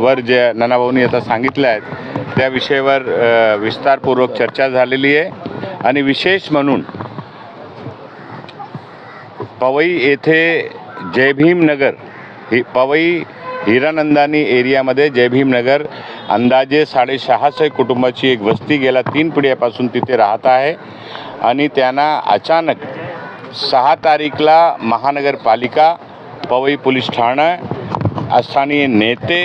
वर जे नानाभाऊनी आता सांगितलं आहेत त्या विषयावर विस्तारपूर्वक चर्चा झालेली आहे. आणि विशेष म्हणून पवई येथे जयभीमनगर ही पवई हिरानंदानी एरियामध्ये जयभीमनगर अंदाजे साडेसहाशे कुटुंबाची एक वस्ती गेल्या तीन पिढ्यापासून तिथे राहत आहे. आणि त्यांना अचानक सहा तारीखला महानगरपालिका पवई पोलीस ठाणं स्थानीय नेते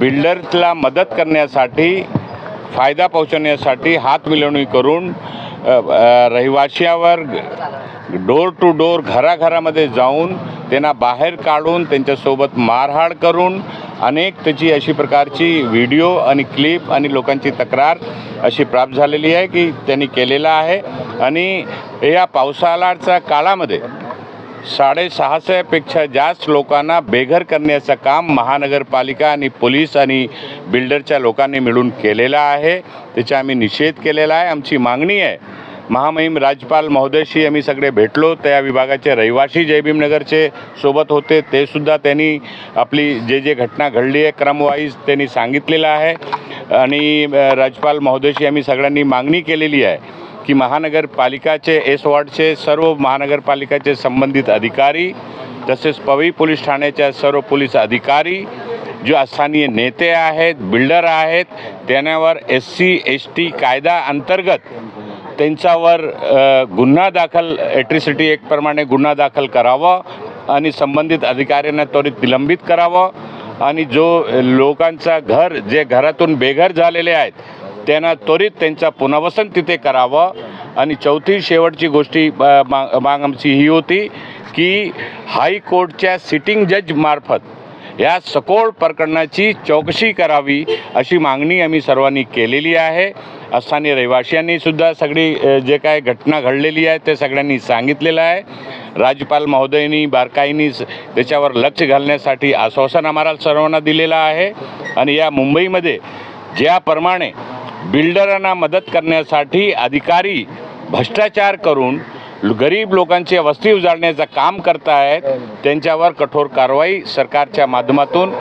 बिल्डर्सला मदत करण्यासाठी फायदा पोहोचवण्यासाठी हात मिळवणी करून रहिवाशावर डोर टू डोर घराघरामध्ये जाऊन त्यांना बाहेर काढून त्यांच्यासोबत मारहाण करून अनेक त्याची अशी प्रकारची व्हिडिओ आणि क्लिप आणि लोकांची तक्रार अशी प्राप्त झालेली आहे की त्यांनी केलेला आहे. आणि या पावसाळाच्या काळामध्ये साडेसहाशेपेक्षा जास्त लोकांना बेघर करण्याचं काम महानगरपालिका आणि पोलीस आणि बिल्डरच्या लोकांनी मिळून केलेलं आहे. त्याचा आम्ही निषेध केलेला आहे. आमची मागणी आहे. महामहिम राज्यपाल महोदयशी आम्ही सगळे भेटलो. त्या विभागाचे रहिवासी जयभीमनगरचे सोबत होते. ते सुद्धा त्यांनी आपली जे जे घटना घडली आहे क्रमवाईज त्यांनी सांगितलेलं आहे. आणि राज्यपाल महोदयशी आम्ही सगळ्यांनी मागणी केलेली आहे. की महानगरपालिकाचे एस वॉर्डचे सर्व महानगरपालिकाचे संबंधित अधिकारी तसेच पवई पोलीस ठाण्याच्या सर्व पोलीस अधिकारी जो स्थानीय नेते आहेत बिल्डर आहेत त्यांच्यावर एस सी एस टी कायदा अंतर्गत त्यांच्यावर गुन्हा दाखल एट्रिसिटी एकप्रमाणे गुन्हा दाखल करावा आणि संबंधित अधिकाऱ्यांना त्वरित निलंबित करावं. आणि जो लोकांचा घर जे घरातून बेघर झालेले आहेत त्यांना त्वरित त्यांचा पुनर्वसन तिथे करावं. आणि चौथी शेवटची गोष्टी अ, माग आमची ही होती की हायकोर्टच्या सिटिंग जजमार्फत या सखोल प्रकरणाची चौकशी करावी अशी मागणी आम्ही सर्वांनी केलेली आहे. स्थानिक रहिवाशांनी सुद्धा सगळी जे काय घटना घडलेली आहे ते सगळ्यांनी सांगितलेलं आहे. राज्यपाल महोदयांनी बारकाईनी त्याच्यावर लक्ष घालण्यासाठी आश्वासन आम्हाला सर्वांना दिलेलं आहे. आणि या मुंबईमध्ये ज्याप्रमाणे बिल्डरांना मदत करण्यासाठी अधिकारी भ्रष्टाचार करून गरीब लोकांची वस्ती उजाडण्याचं काम करतायत त्यांच्यावर कठोर कारवाई सरकारच्या माध्यमातून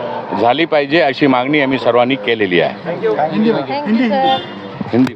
झाली पाहिजे अशी मागणी आम्ही सर्वांनी केलेली आहे. हिंदी.